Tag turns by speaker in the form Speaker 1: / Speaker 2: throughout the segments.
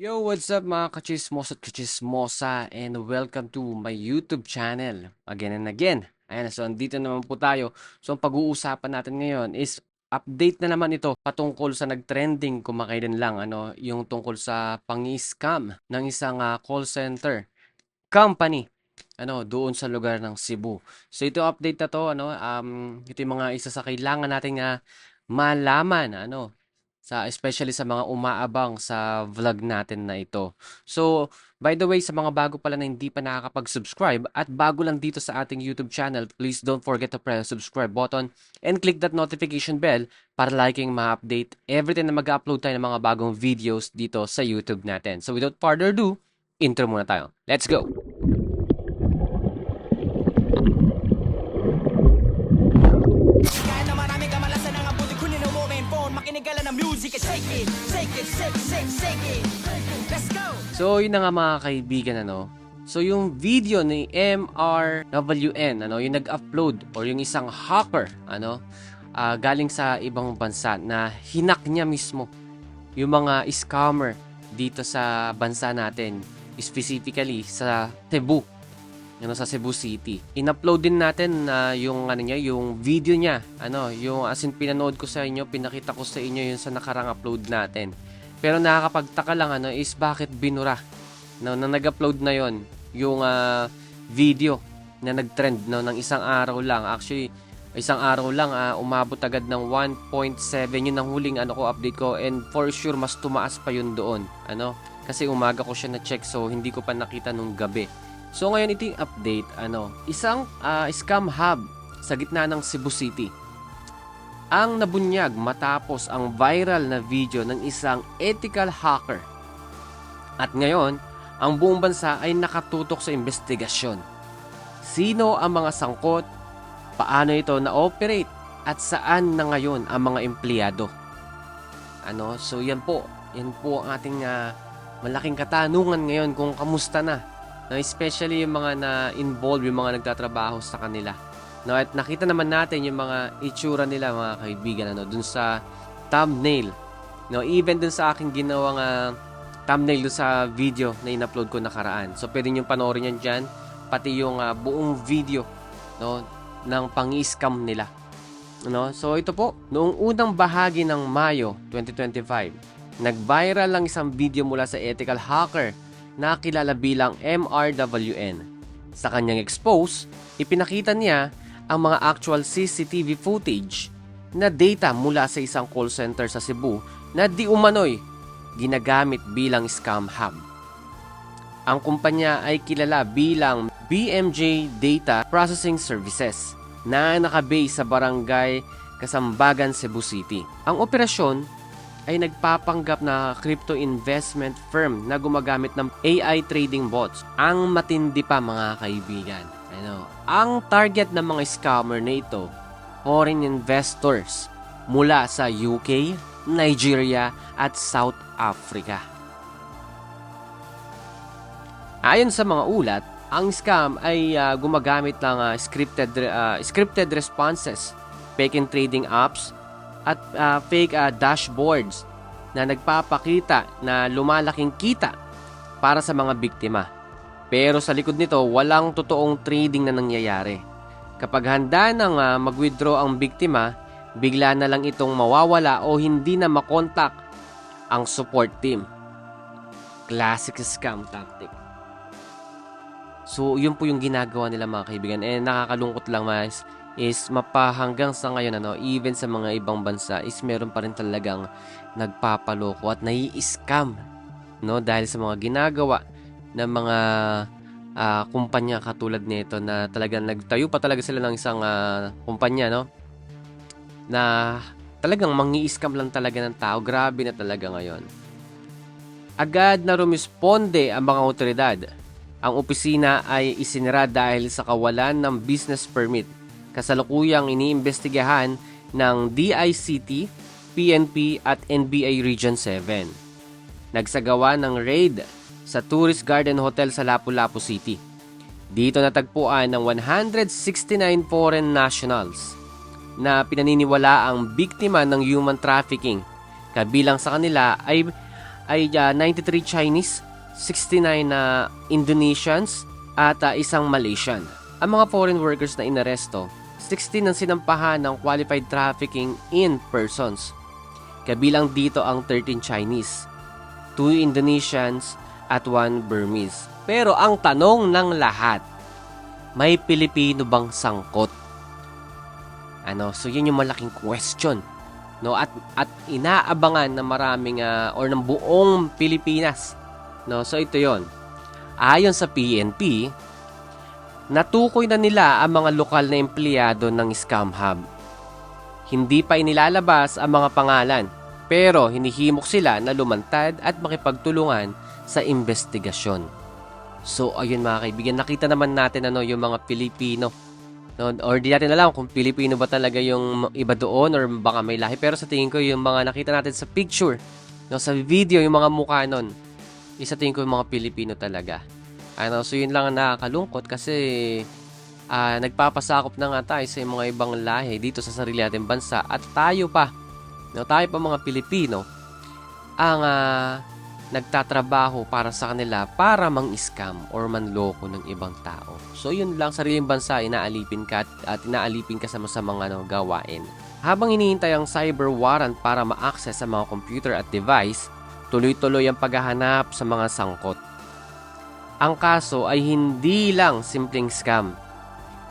Speaker 1: Yo, what's up mga kachismos at kachismosa and welcome to my YouTube channel again and again. Ayan, so andito naman po tayo. So ang pag-uusapan natin ngayon is update na naman ito patungkol sa nagtrending kumakailan lang ano, yung tungkol sa pangi-scam ng isang ah, call center company ano doon sa lugar ng Cebu. So ito update na to ano um ito yung mga isa sa kailangan nating ah, malaman ano sa especially sa mga umaabang sa vlog natin na ito. So, by the way, sa mga bago pala na hindi pa nakakapag-subscribe at bago lang dito sa ating YouTube channel, please don't forget to press subscribe button and click that notification bell para liking ma-update every time na mag-upload tayo ng mga bagong videos dito sa YouTube natin. So, without further ado, intro muna tayo. Let's go! So, yun na nga mga kaibigan, ano. So, yung video ni MRWN, ano, yung nag-upload or yung isang hacker, ano, ah, galing sa ibang bansa na hinak niya mismo yung mga scammer dito sa bansa natin, specifically sa Cebu, ano, sa Cebu City. In-upload din natin na yung ano niya, yung video niya, ano, yung as in pinanood ko sa inyo, pinakita ko sa inyo yung sa nakarang upload natin. Pero nakakapagtaka lang ano is bakit binura no, na nag-upload na yon yung ah, video na nag-trend no, ng isang araw lang. Actually, isang araw lang ah, umabot agad ng 1.7 yun ang huling ano ko update ko and for sure mas tumaas pa yun doon. Ano? Kasi umaga ko siya na-check so hindi ko pa nakita nung gabi. So ngayon ito yung update ano, isang ah, scam hub sa gitna ng Cebu City ang nabunyag matapos ang viral na video ng isang ethical hacker. At ngayon, ang buong bansa ay nakatutok sa investigasyon. Sino ang mga sangkot, paano ito na-operate, at saan na ngayon ang mga empleyado. Ano, so yan po, yan po ang ating ah, malaking katanungan ngayon kung kamusta na. No, especially yung mga na-involve, yung mga nagtatrabaho sa kanila. No, at nakita naman natin yung mga itsura nila mga kaibigan ano dun sa thumbnail. No, even dun sa aking ginawang ah, thumbnail dun sa video na in-upload ko nakaraan. So pwede niyo panoorin yan diyan pati yung ah, buong video no ng pangi-scam nila. No? So ito po, noong unang bahagi ng Mayo 2025, nag-viral lang isang video mula sa ethical hacker na kilala bilang MRWN. Sa kanyang expose, ipinakita niya ang mga actual CCTV footage na data mula sa isang call center sa Cebu na di umano'y ginagamit bilang scam hub. Ang kumpanya ay kilala bilang BMJ Data Processing Services na nakabase sa barangay Kasambagan, Cebu City. Ang operasyon ay nagpapanggap na crypto investment firm na gumagamit ng AI trading bots. Ang matindi pa mga kaibigan. Ano, ang target ng mga scammer na ito, foreign investors mula sa UK, Nigeria at South Africa. Ayon sa mga ulat, ang scam ay ah, gumagamit ng ah, scripted ah, scripted responses, fake and trading apps at ah, fake ah, dashboards na nagpapakita na lumalaking kita para sa mga biktima. Pero sa likod nito, walang totoong trading na nangyayari. Kapag handa nang ah, mag-withdraw ang biktima, bigla na lang itong mawawala o hindi na makontak ang support team. Classic scam tactic. So, yun po yung ginagawa nila mga kaibigan. And nakakalungkot lang mas is mapahanggang sa ngayon ano, even sa mga ibang bansa is meron pa rin talagang nagpapaloko at nai-scam no dahil sa mga ginagawa ng mga ah, kumpanya katulad nito na talagang nagtayo pa talaga sila ng isang ah, kumpanya no na talagang mangi-scam lang talaga ng tao. Grabe na talaga ngayon. Agad na rumisponde ang mga otoridad. Ang opisina ay isinara dahil sa kawalan ng business permit. Kasalukuyang iniimbestigahan ng DICT, PNP at NBA Region 7. Nagsagawa ng raid sa Tourist Garden Hotel sa Lapu-Lapu City. Dito natagpuan ng 169 foreign nationals na pinaniniwala ang biktima ng human trafficking. Kabilang sa kanila ay ay ah, 93 Chinese, 69 na Indonesians, at ah, isang Malaysian. Ang mga foreign workers na inaresto, 16 ang sinampahan ng qualified trafficking in persons. Kabilang dito ang 13 Chinese, 2 Indonesians, at 1 Burmese. Pero ang tanong ng lahat, may Pilipino bang sangkot? Ano, so yun yung malaking question. No, at at inaabangan ng maraming ah, or ng buong Pilipinas. No, so ito 'yon. Ayon sa PNP, natukoy na nila ang mga lokal na empleyado ng Scam Hub. Hindi pa inilalabas ang mga pangalan, pero hinihimok sila na lumantad at makipagtulungan sa investigasyon. So ayun mga kaibigan, nakita naman natin ano yung mga Pilipino No, or di natin alam kung Pilipino ba talaga yung iba doon or baka may lahi. Pero sa tingin ko yung mga nakita natin sa picture, no, sa video, yung mga mukha nun, isa tingin ko yung mga Pilipino talaga. Ano, so yun lang ang nakakalungkot kasi ah, nagpapasakop na nga tayo sa mga ibang lahi dito sa sarili nating bansa at tayo pa, no, tayo pa mga Pilipino, ang ah, nagtatrabaho para sa kanila para mang-scam or manloko ng ibang tao. So yun lang, sariling bansa, inaalipin ka at, at inaalipin ka sa masamang ano, gawain. Habang hinihintay ang cyber warrant para ma-access sa mga computer at device, tuloy-tuloy ang paghahanap sa mga sangkot. Ang kaso ay hindi lang simpleng scam.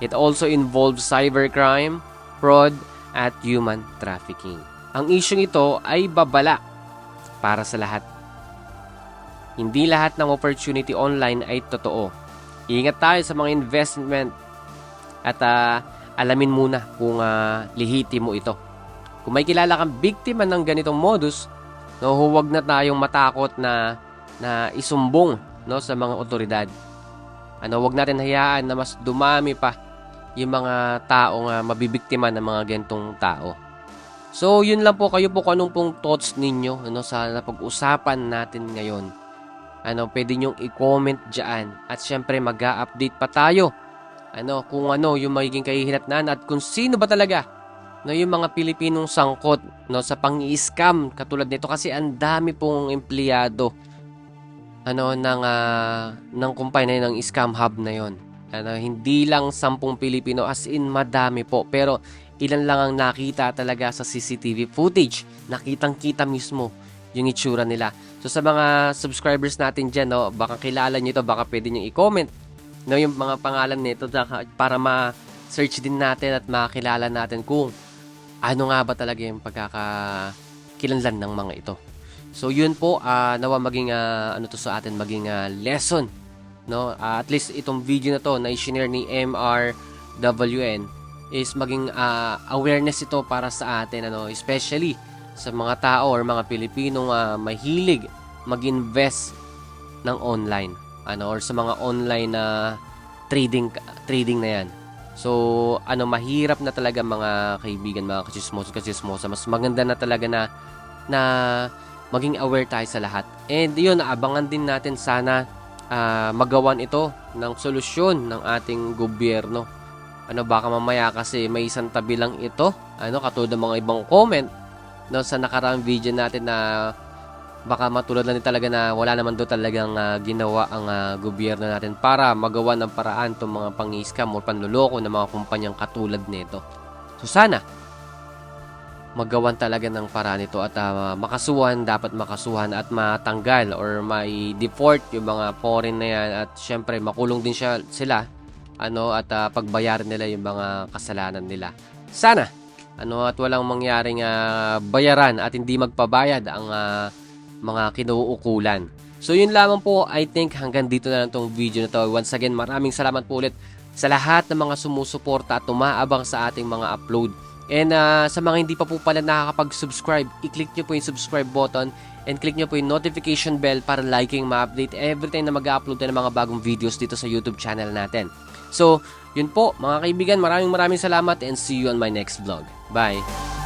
Speaker 1: It also involves cybercrime, fraud, at human trafficking. Ang isyong ito ay babala para sa lahat. Hindi lahat ng opportunity online ay totoo. Ingat tayo sa mga investment at ah, alamin muna kung uh, lihiti mo ito. Kung may kilala kang biktima ng ganitong modus, no, huwag na tayong matakot na na isumbong no sa mga otoridad. Ano, huwag natin hayaan na mas dumami pa yung mga taong uh, mabibiktima ng mga gantong tao. So, yun lang po kayo po kung anong pong thoughts ninyo ano, sa napag-usapan natin ngayon ano, pwede nyong i-comment dyan. At syempre, mag update pa tayo. Ano, kung ano yung magiging kahihinatnan at kung sino ba talaga no, yung mga Pilipinong sangkot no, sa pang-scam katulad nito kasi ang dami pong empleyado ano ng uh, ng kumpanya ng scam hub na yon. Ano, hindi lang sampung Pilipino as in madami po pero ilan lang ang nakita talaga sa CCTV footage. Nakitang-kita mismo yung itsura nila. So sa mga subscribers natin dyan, no, baka kilala nyo ito, baka pwede nyo i-comment no, yung mga pangalan nito para ma-search din natin at makilala natin kung ano nga ba talaga yung pagkakakilanlan ng mga ito. So yun po, uh, nawa maging uh, ano to sa atin, maging uh, lesson. No? Uh, at least itong video na to na i-share ni MRWN is maging uh, awareness ito para sa atin ano especially sa mga tao or mga Pilipinong uh, mahilig mag-invest ng online ano or sa mga online na uh, trading trading na yan. So, ano mahirap na talaga mga kaibigan, mga kachismoso, kachismosa. Mas maganda na talaga na na maging aware tayo sa lahat. And yun, abangan din natin sana uh, magawan ito ng solusyon ng ating gobyerno. Ano baka mamaya kasi may isang tabi lang ito. Ano katulad ng mga ibang comment no, sa nakaraang video natin na baka matulad lang din talaga na wala naman do talagang uh, ginawa ang uh, gobyerno natin para magawa ng paraan itong mga pang-scam o panluloko ng mga kumpanyang katulad nito. So sana magawan talaga ng paraan ito at uh, makasuhan, dapat makasuhan at matanggal or may deport yung mga foreign na yan at syempre makulong din siya, sila ano at uh, pagbayaran nila yung mga kasalanan nila. Sana ano at walang mangyaring uh, bayaran at hindi magpabayad ang uh, mga kinuukulan. So yun lamang po, I think hanggang dito na lang tong video na to. Once again, maraming salamat po ulit sa lahat ng mga sumusuporta at tumaabang sa ating mga upload. And uh, sa mga hindi pa po pala nakakapag-subscribe, i-click nyo po yung subscribe button and click nyo po yung notification bell para liking ma-update every time na mag-upload ng mga bagong videos dito sa YouTube channel natin. So, yun po mga kaibigan, maraming maraming salamat and see you on my next vlog. Bye!